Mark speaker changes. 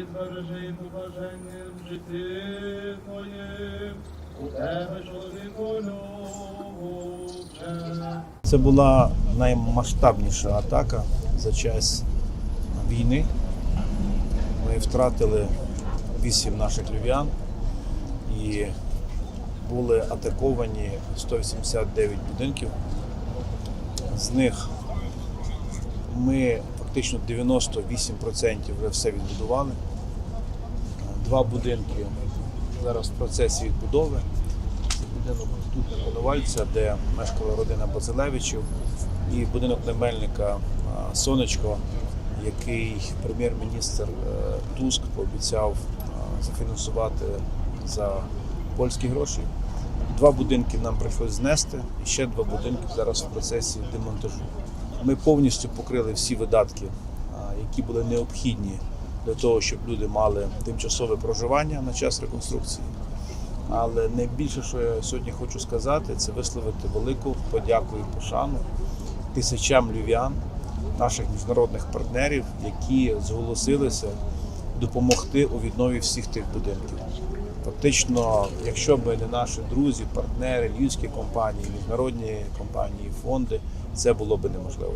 Speaker 1: Збережи побажанням в житті твоїм, у тебе чоловіку любче.
Speaker 2: Це була наймасштабніша атака за час війни. Ми втратили вісім наших львів'ян і були атаковані 189 будинків. З них ми фактично 98% вже все відбудували. Два будинки зараз в процесі відбудови. Це будинок тут на Коновальця, де мешкала родина Базилевичів, і будинок Немельника Сонечко, який прем'єр-міністр е, Туск пообіцяв зафінансувати за польські гроші. Два будинки нам прийшлось знести, і ще два будинки зараз в процесі демонтажу. Ми повністю покрили всі видатки, які були необхідні для того, щоб люди мали тимчасове проживання на час реконструкції. Але найбільше, що я сьогодні хочу сказати, це висловити велику подяку і пошану тисячам львів'ян, наших міжнародних партнерів, які зголосилися допомогти у віднові всіх тих будинків. Фактично, якщо б не наші друзі, партнери, львівські компанії, міжнародні компанії, фонди, це було б неможливо.